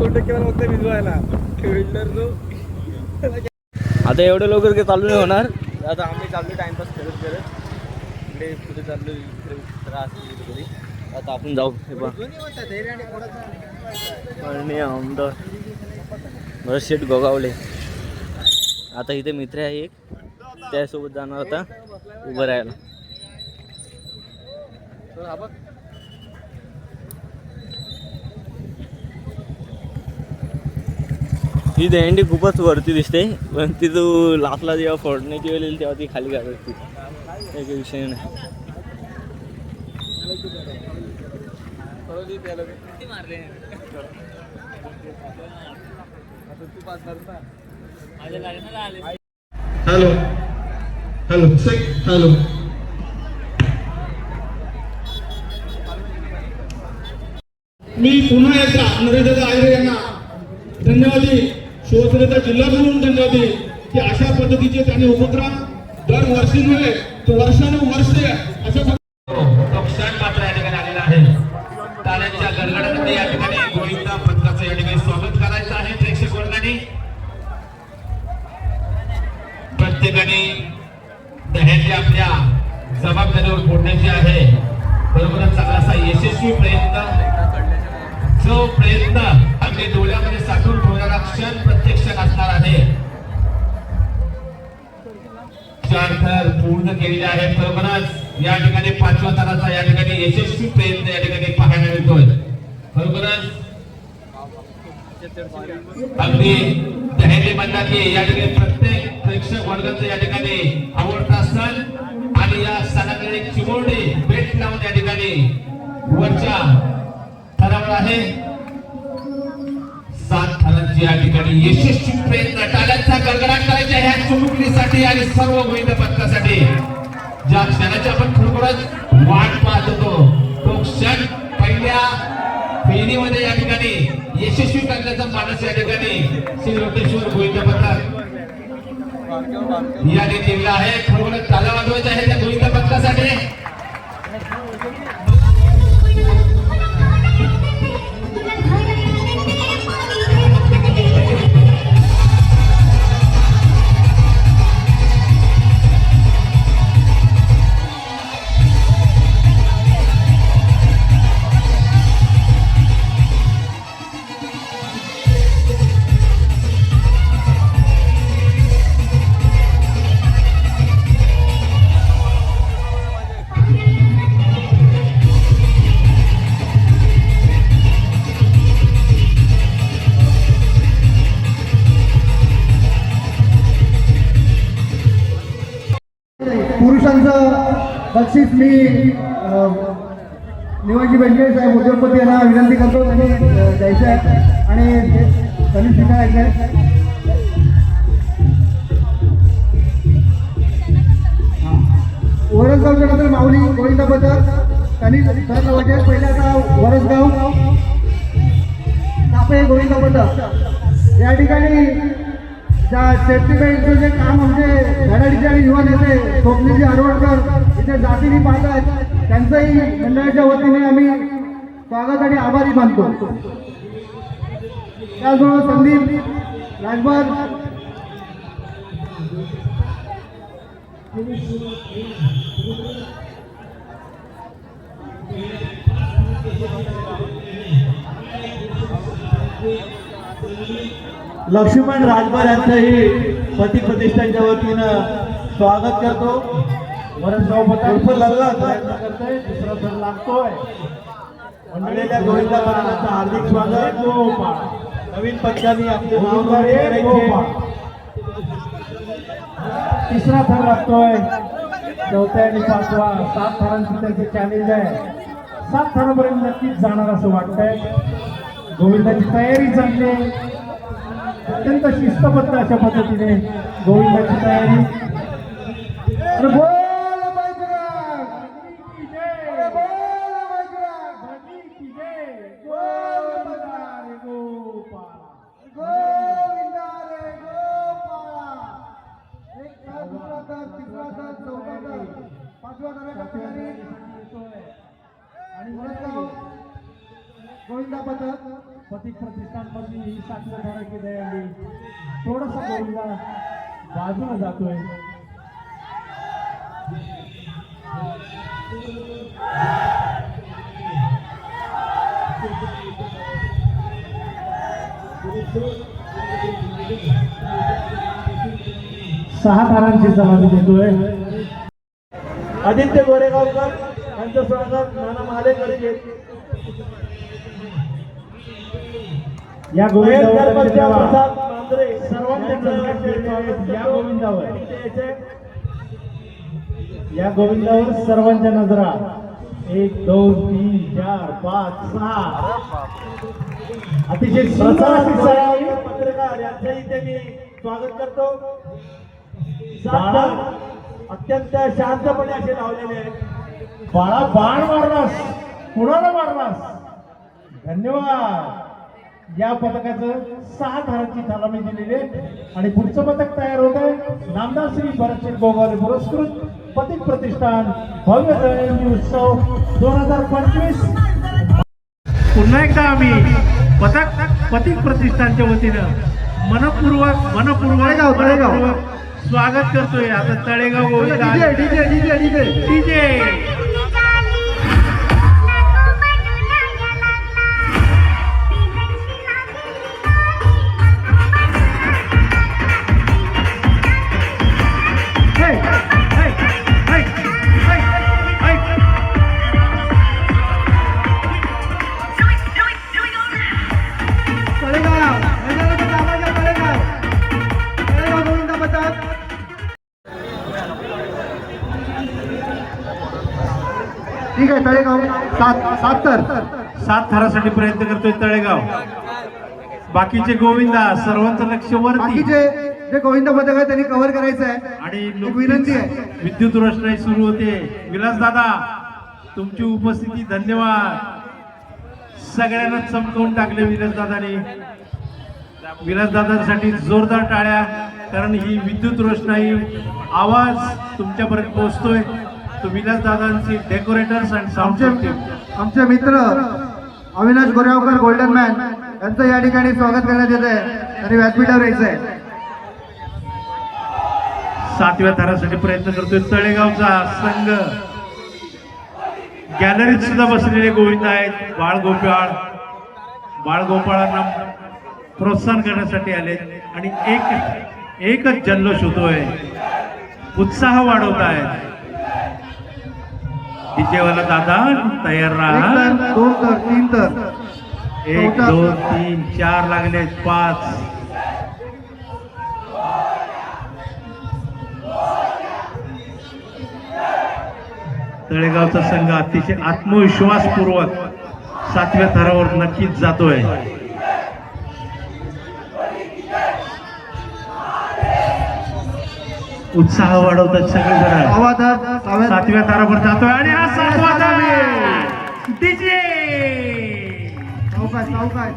Photo केला फक्त भिजवायला? Fielder जो. आता एवढं लवकर काही चालू नाही होणार. आता आम्ही चाललो टाइमपास करत करत. इकडे कुठे चाललो त्रास आता आपण जाऊ. हे पहा. आणि आमदार भरत शेठ गोगावले. आता इथे मित्र आहे एक. त्यासोबत जाणार होता उभं राहायला. ही दहीहंडी खूपच वरती दिसते पण ती तू लास्टला जेव्हा फोडण्याची वेळ येईल तेव्हा ती खाली घालत ती काही विषय नाही. हॅलो. Hello hello. मी पुन्हा एकदा नरेंद्र आयुर्वे यांना धन्यवादी शिवसेनेचा जिल्हा म्हणून धन्यवादी की अशा पद्धतीचे त्यांनी उपक्रम दरवर्षी नव्हे तर वर्षानुवर्ष अशा क्षण मात्र या ठिकाणी आलेला आहे. टाळ्यांच्या गडगडामध्ये या ठिकाणी गोविंदा पथकाचं या ठिकाणी स्वागत करायचं आहे प्रेक्षक वर्गाने प्रत्येकाने दह्याची आपल्या जबाबदारीवर फोडण्याची आहे. बरोबरच चांगला असा यशस्वी प्रयत्न. जो प्रयत्न अगदी डोळ्यामध्ये साठवून ठेवणारा क्षण प्रत्यक्ष असणार आहे. पूर्ण केलेले आहेत बरोबरच या ठिकाणी पाचव्या थराचा या ठिकाणी यशस्वी प्रयत्न या ठिकाणी पाहायला मिळतोय. बरोबरच अगदी धैर्य म्हणतात की या ठिकाणी प्रत्येक प्रेक्षक वर्गाचं या ठिकाणी आवडता सण आणि या सणाकडे एक भेट लावून या ठिकाणी वरच्या ठरवलं आहे. सात थरांची या ठिकाणी यशस्वी प्रयत्न टाळ्यांचा गडगडाट करायच्या ह्या चुमुकणीसाठी आणि सर्व गोविंद पथकासाठी ज्या क्षणाची आपण खरोखरच वाट पाहत होतो तो क्षण पहिल्या फेरीमध्ये या ठिकाणी यशस्वी करण्याचा मानस या ठिकाणी श्री लोटेश्वर गोविंद पथक या दिला आहे. खरोखरच ताला वाजवायचा आहे त्या गोविंद पथकासाठी बक्षीस मी निवाजी बेंडे साहेब उद्योगपती यांना विनंती करतो त्यांनी द्यायचं आहे आणि त्यांनी शिकायचं आहे वरसगावच्या नंतर माऊली गोविंदा बदल त्यांनी सर लावायचे पहिले आता वरसगाव तापे गोविंदा बदल या ठिकाणी ज्या सेफ्टी बँकचं जे काम आमचे धडाडीचे आणि युवा नेते स्वप्नीजी आरवडकर इथे जातीने पाहत आहेत त्यांचंही मंडळाच्या वतीने आम्ही स्वागत आणि आभारी मानतो त्याचबरोबर संदीप राजभर Thank you. लक्ष्मण राजभर यांचंही पती प्रतिष्ठानच्या वतीनं स्वागत करतो. वरसगाव पत्र लागला प्रयत्न करतोय दुसरा सर लागतोय. मंडळीच्या गोविंदा पथकाचं हार्दिक स्वागत. नवीन पक्षांनी आपले नाव नोंदणी करायचे. तिसरा थर लागतोय. चौथ्या आणि पाचवा. सात थरांची त्यांचे चॅलेंज आहे. सात थरापर्यंत नक्कीच जाणार असं वाटतंय. गोविंदाची तयारी चांगली. अत्यंत शिस्तबद्ध अशा पद्धतीने गोविंदाची तयारी अरे बोल बैजनाथ! अरे बोल बैजनाथ! गोविंदा रे गोपाला. गोविंदा रे गोपाळा. एक तास, दुसरा तास, तिसरा तास, चौथा तास, पाचवा तासाच्या तयारी. आणि वरसगाव गोविंदा पथक पतिक प्रतिष्ठान मधली ही सातव्या धाराची दयाली गोविंदा बाजूला जातोय. सहा धारांची सलामी देतोय आदित्य गोरेगावकर यांचं स्वागत. नाना महालेकर या. सर्वांचे या गोविंदावर. या गोविंदावर सर्वांच्या नजरा. एक दोन तीन चार पाच सहा. अतिशय. पत्रकार यांचं इथे मी स्वागत करतो. अत्यंत शांतपणे असे लावलेले आहेत. बाळा बाण मारलास. कुणाला मारलास? धन्यवाद. या पथकाचं सहा धारांची सलामी दिलेली आहे. आणि पुढचं पथक तयार होत आहे. नामदार श्री भरतशेठ गोगावले पुरस्कृत. पतिक प्रतिष्ठान भव्य जयंती उत्सव दोन हजार पंचवीस. पुन्हा एकदा आम्ही पथक पतिक प्रतिष्ठानच्या वतीनं मनपूर्वक मनपूर्वक स्वागत करतोय. आता Talegaon DJ DJ DJ. DJ. ठीक आहे तळेगाव. सात सात तर. सात थरासाठी प्रयत्न करतोय तळेगाव. बाकीचे गोविंदा सर्वांचं लक्ष वरती. बाकीचे जे गोविंदा पथक आहे त्यांनी कव्हर करायचं आहे. आणि एक विनंती आहे. विद्युत रोषणाई सुरू होते. विलास दादा तुमची उपस्थिती धन्यवाद. सगळ्यांना चमकवून टाकले विलास दादानी. विलास दादांसाठी जोरदार टाळ्या कारण ही विद्युत रोषणाई आवाज तुमच्यापर्यंत पोहोचतोय. विलास दादांची डेकोरेटर्स अँड साऊंड आमचे मित्र अविनाश गोरेगावकर गोल्डन मॅन यांचं या ठिकाणी स्वागत करण्यात येत आहे आणि व्यासपीठावर यायचं आहे सातव्या थरासाठी प्रयत्न करतोय तळेगावचा संघ. गॅलरीत सुद्धा बसलेले गोविंद आहेत. बाळगोपाळ बाळगोपाळांना प्रोत्साहन करण्यासाठी आले आणि एक एकच जल्लोष होतोय. उत्साह वाढवत आहेत डीजेवाला दादा तयार राहा. दोन तर तीन तर. एक. दोन तीन चार लागले पाच. तळेगावचा संघ अतिशय आत्मविश्वासपूर्वक सातव्या थरावर नक्कीच जातोय. उत्साह वाढवतात आवाजात साव्यात सातव्या तारावर जातोय आणि हा सातवा डीजे! सावकाश सावकाश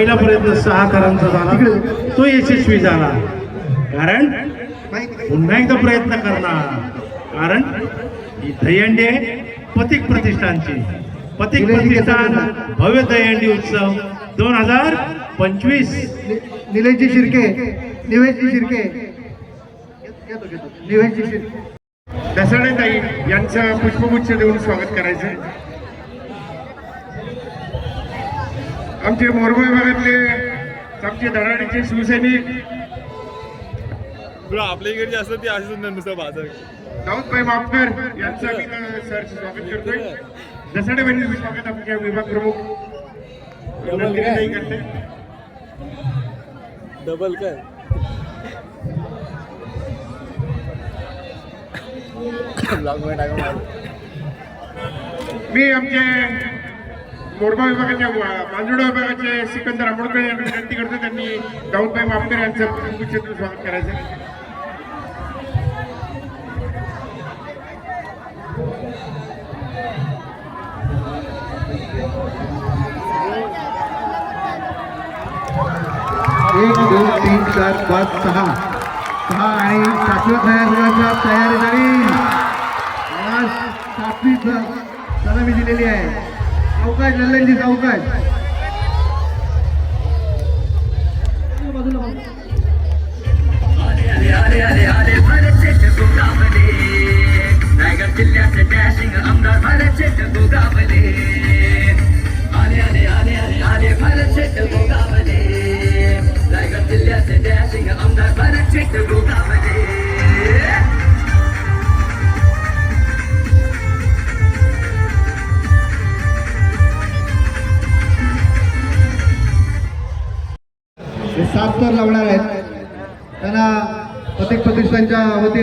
पहिला प्रयत्न सहा थरांचा झाला तो यशस्वी झाला. कारण पुन्हा एकदा प्रयत्न करणार. कारण ही दहीहंडी आहे. पथिक प्रतिष्ठानची. पथिक प्रतिष्ठान भव्य दहीहंडी उत्सव दोन हजार पंचवीस. निलेशजी शिर्के. निवेशजी शिर्के. निवेशजी शिर्के. दसरडेताई यांचं पुष्पगुच्छ देऊन स्वागत करायचं आमचे मोरबा भागातले आमचे धडाडीचे शिवसैनिक. आपल्या इकडे असतं ते असं नुसतं बाजार दाऊदभाई मापकर यांचं मी सर स्वागत करतोय. जसाडे बहिणी विभागात आमच्या विभाग प्रमुख. नंदिनीताई करते. डबल काय? मी आमचे मोडबा विभागाच्या मांजुडा विभागाचे सिकंदर आंबोडकर यांना विनंती करतो त्यांनी दाऊदभाई मापकर यांचं पुष्पगुच्छेतून स्वागत करायचं. एक दोन तीन चार पाच सहा. सहा आणि सातव्या तयार तयारी झाली आज सातवी सलामी दिलेली आहे. अवकाश लल्लनजी अवकाश बाजूला बाजूला. रायगड जिल्ह्याचे डॅशिंग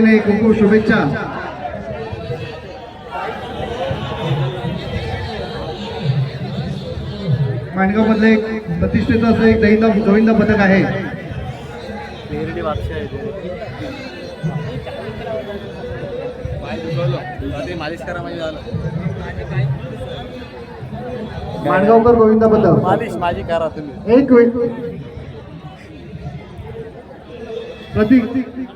वतीने खूप खूप शुभेच्छा. माणगाव मधलं एक प्रतिष्ठेचं असं एक दहिंदा गोविंदा पथक आहे. म्हणजे झालं. माणगावकर गोविंदा पथक. मालिश माझी करा तुम्ही. एक प्रतीक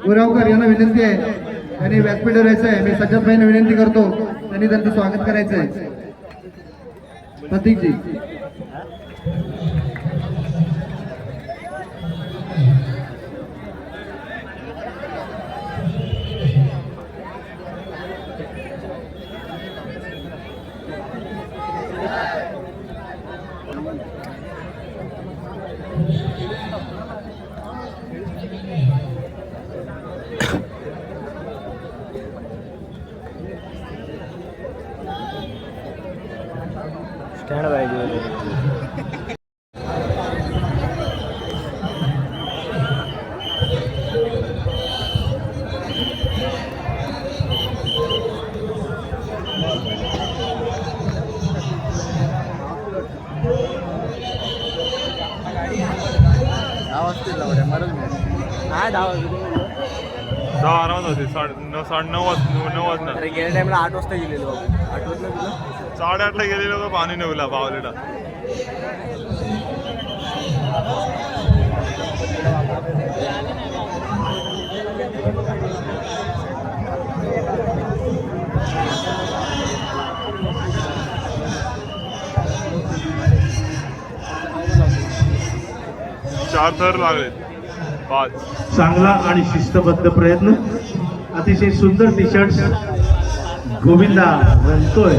गुरावकर यांना विनंती आहे. त्यांनी व्यासपीठ राहायचं आहे. मी सज्जत भाईंना विनंती करतो. त्यांनी त्यांचं स्वागत करायचं आहे. प्रतीकजी. साडे नऊ वाज नऊ वाजणार अरे गेल्या टाइमला आठ वाजता गेलेलो बाबू. आठवत नाही तुला साडेआठला गेलेलो तर पाणी नेऊला बावलेला. चार थर लागलेत पाच. चांगला आणि शिस्तबद्ध प्रयत्न. अतिशय सुंदर टी शर्ट गोविंदा बनतोय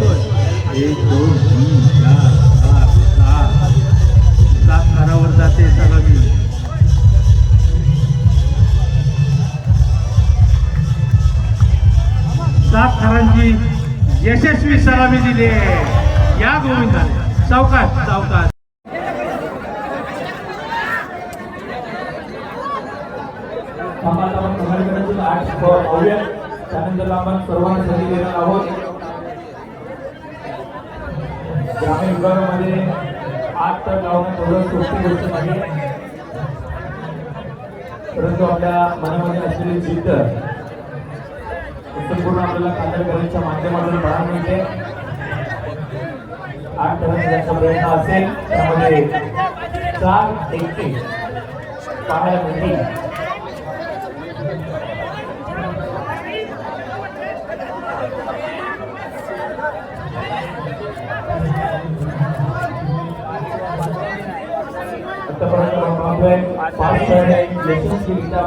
एक दोन तीन चार सात थरावर जाते सलामी सात थरांची यशस्वी सलामी दिली आहे. या गोविंदाने. सावकाश सावकाश. हो, भव्य त्यानंतर आपण सर्वांना संधी देणार आहोत. ग्रामीण विभागामध्ये आठ तर लावणं थोडं सोपी गोष्ट नाही परंतु आपल्या मनामध्ये असलेली जिद्द संपूर्ण आपल्याला कांदळकरांच्या माध्यमातून बळा मिळते. आठ टनांचा प्रयत्न असेल त्यामध्ये चार एकटे पाहायला मिळतील. आतापर्यंत यशस्वीरित्या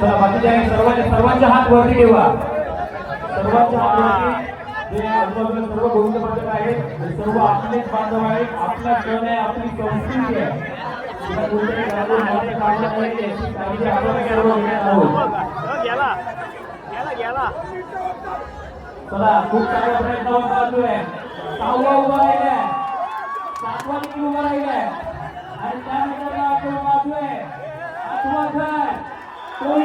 चला बाकीच्या हात वरती ठेवा. हात वरती. जे आजूबाजूला सर्व गोविंद पथक आहेत. सर्व आपलेच बांधव आहेत. आपला सण आहे आपली संस्कृती आहे. चला खूप चांगला प्रयत्न होत चालू आहे सहावा उभा राहिलाय. सातवा देखील उभा राहिलाय. आणि त्यानंतर आपण पाहतोय आठवा घर कोणी